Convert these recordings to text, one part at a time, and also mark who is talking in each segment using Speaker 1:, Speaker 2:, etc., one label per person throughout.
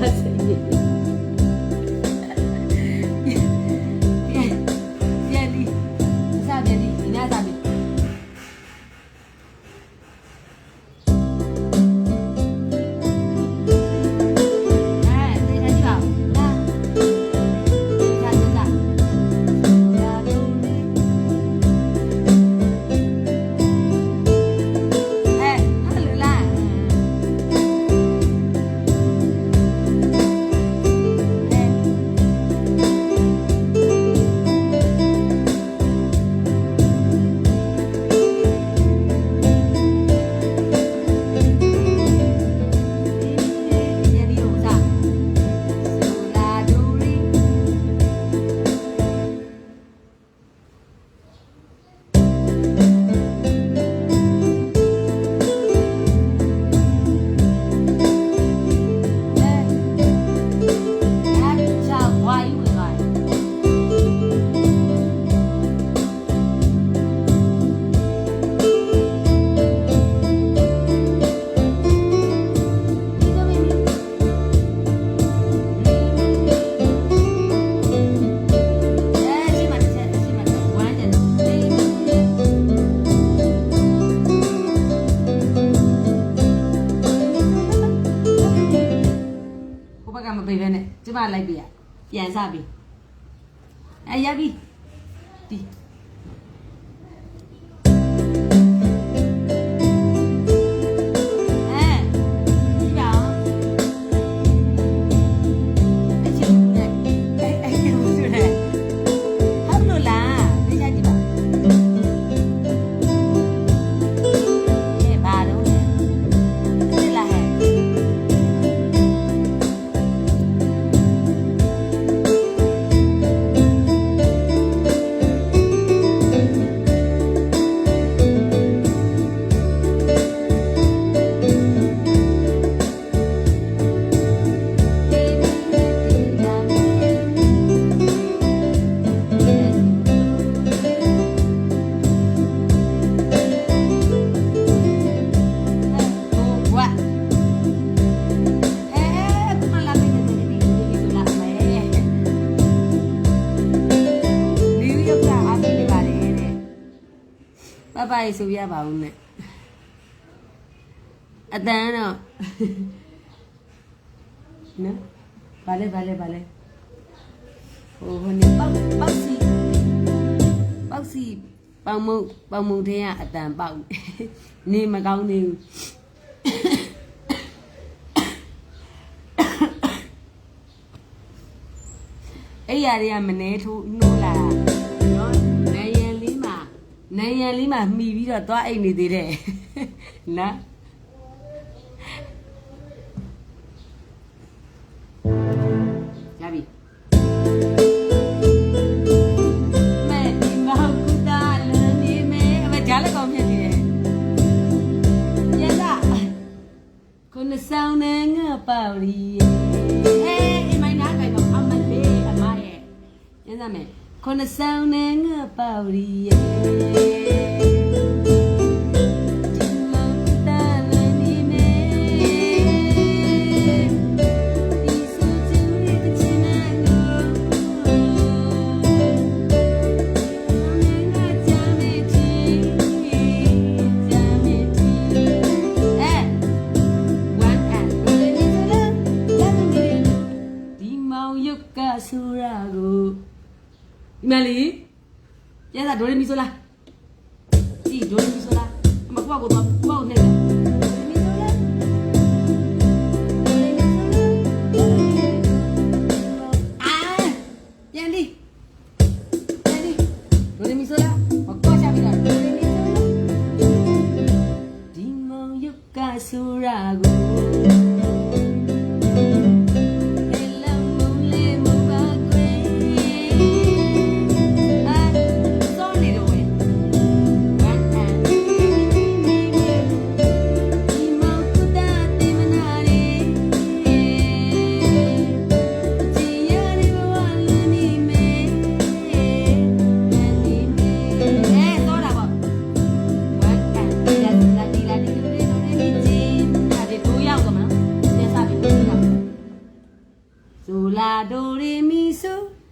Speaker 1: စိတ်ကြီးပြ လိုက်ပြရပြန်စပြီအဲရပြီ Bye-bye, Suya ba una. At ano? No? Vale, vale, vale. Oh, honey. Pag, pag si. Pag si. ပေါင်မုံပေါင်မုံထဲကအတန်ပေါက်နေမကောင်းသေးဘူးအဲ့ရတွေကမနေထိုးနှိုးလာတာနော်နိုင်ရန်လေးမှာ နိုင်ရန်လေးမှာမှီပြီးတော့သွားအိတ်နေသေးတယ်နော်ရပြီမဲဒီမောင်ကူတာလန်နေမဲအမကြားလက်ကောင်ဖြစ်နေတယ်ရတာခုနဆောင်နေငါပေါ့လီ ခုနဆောင်နေငါပေါ့လီဒီ ဒိုရီမီဆိုလာ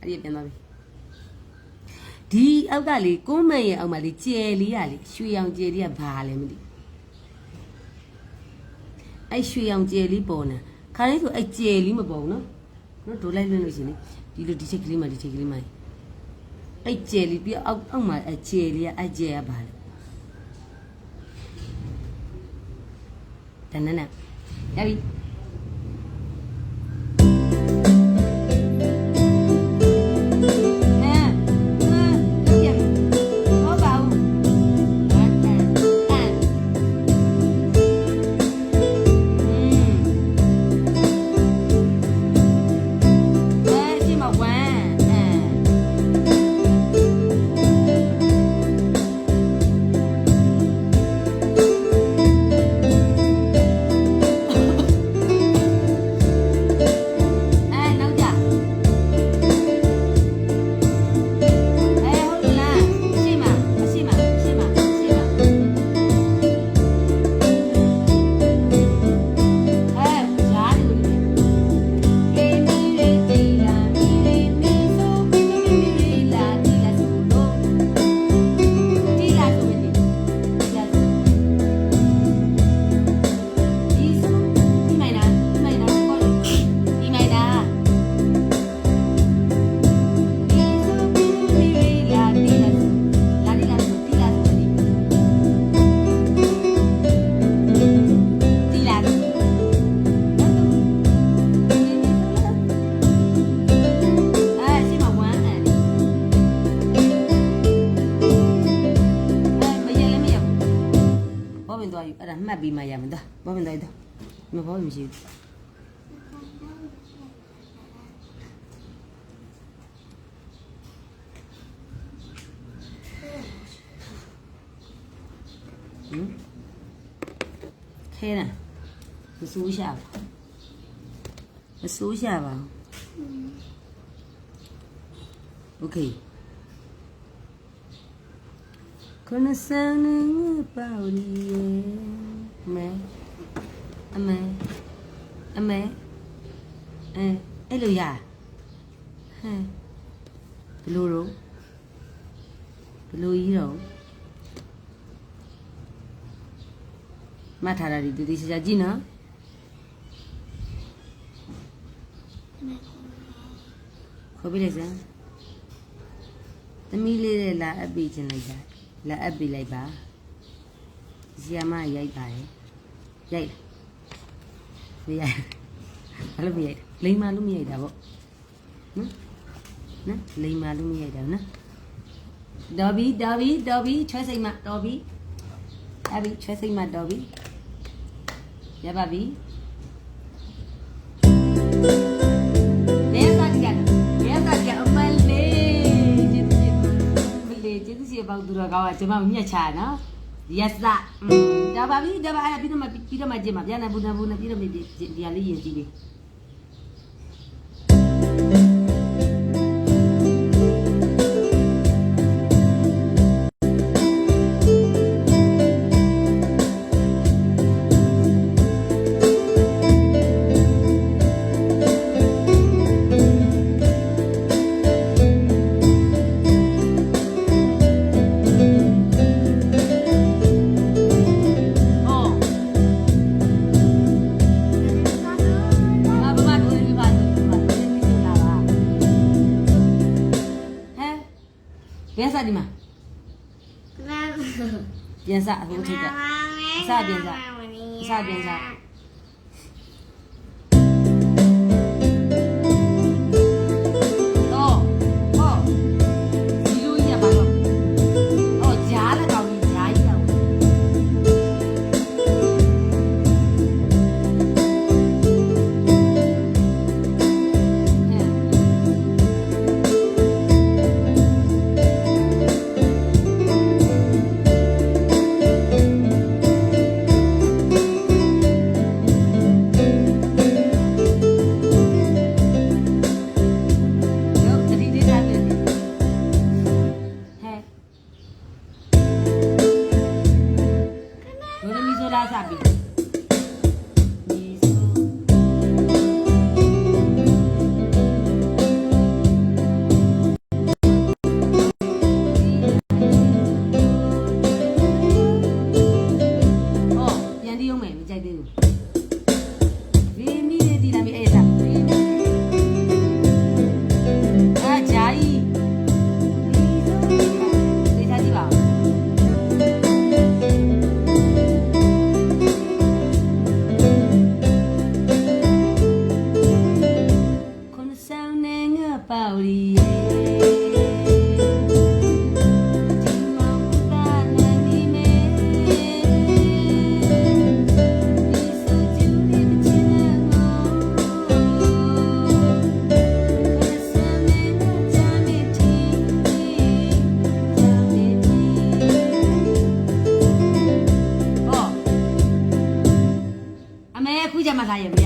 Speaker 1: အဲ့ဒီပြန်သွားပြီဒီအောက်ကလေကိုမန်ရဲ့အောက်မှာလေကျယ်လေးရလေရွှေအောင်ကျယ်လေးကဘာလဲမသိအဲ့ရွှေအောင်ကျယ်လေးပေါ်နေခါလေးဆိုအဲ့ကျယ်လေးမပေါ်ဘူးနော်နော်ဒိုလိုက်လွှင့်လို့ရှိရင်လေဒီလိုဒီချက်ကလေးမှဒီချက်ကလေးမှအဲ့ကျယ်လေးပြီးအောက်အောက်မှာအဲ့ကျယ်လေးကအဲ့ကျယ်ကဘာလဲတနနရပြီ မဘောပင်မရှိဘူးဟင်ခဲနာမစိုးရှာပါမစိုးရှာပါโအမဲအမဲအဲအဲ့လိုရဟမ်ဘလို့တော့ဘလို့ကြီးတော့မှတ်ထားတာဒီတူတူချာချာကြည့်နော်ခေါ်ပြလိုက်စမ်းသမီးလေးလည်းလာအပ်ပေးခြင်းလိုက်တာလာအပ်ပေးလိုက်ပါဆီယမရိုက်ပါတယ်ရိုက်လား မရိုက်ဘာလို့မရိုက်လိမ္မာလို့မရိုက်တာပေါ့နော်နော်လိမ္မာလို့မရိုက်တာနော်တော်ပြီတော်ပြီတော်ပြီချွဲစိတ်မတော်ပြီအဲ့ပြီချွဲစိတ်မတော်ပြီရပါပြီနေစားကြတယ်နေစားကြအမလေးကျေးဇူးမလေးကျေးဇူးစီပေါသူတော်ကောင်းကကျွန်မမြတ်ချာနော် ရက်စอืมဒါပါပြီဒါပါအဲ့ပြီးတော့မှပြီးတော့မှကြည့်မှာပြန်နေဘူးနေဘူးနေပြီးတော့မှဒီဟာလေးရင်ကြည့်လေး 变啥？我听着，啥 อย่างเงี้ย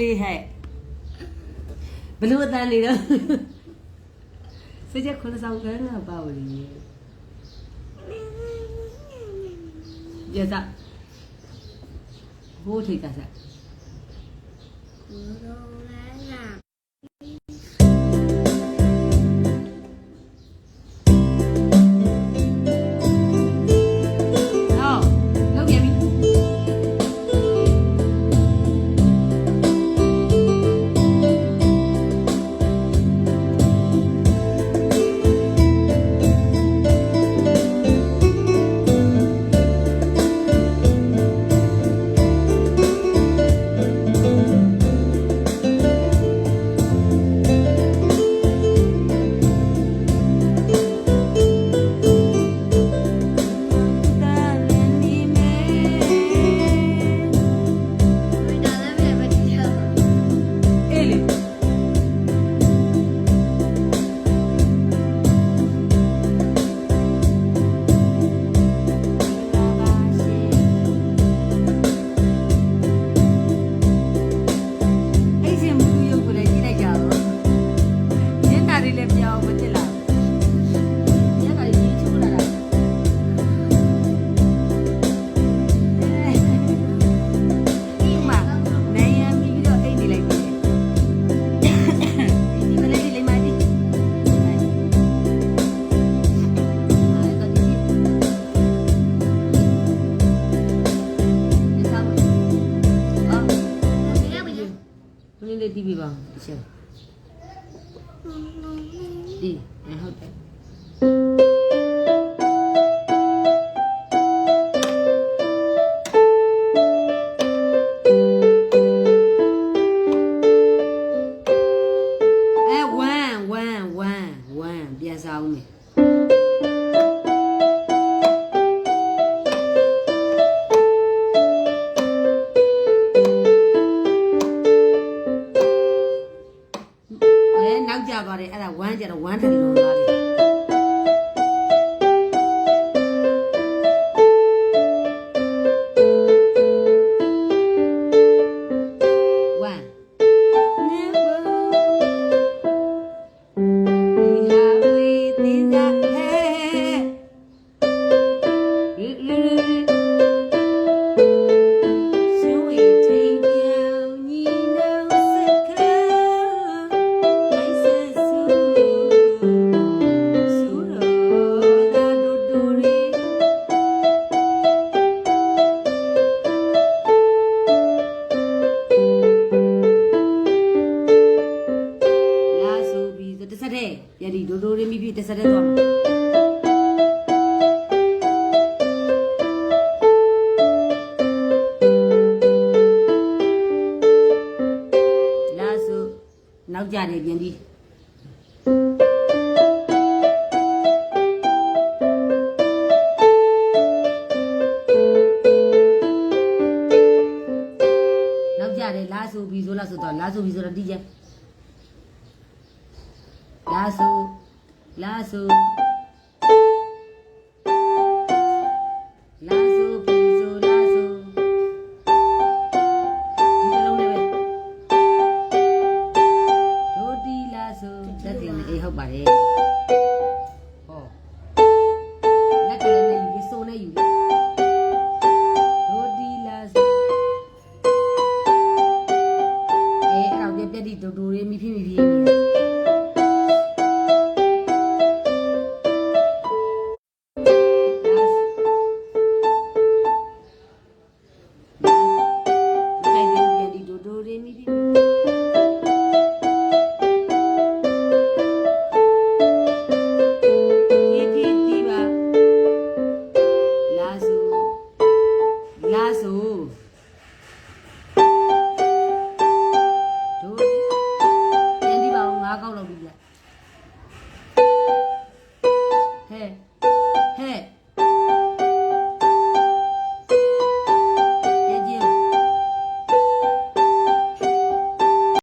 Speaker 1: လေးဟဲ့ဘလို့အတန်းနေတော့စေချက်ခုနဆောင်ကန်းကပါဝင်နေရသဘိုးထိတ်ကစား ပြန်စားဦးမယ် နောက်ကြတ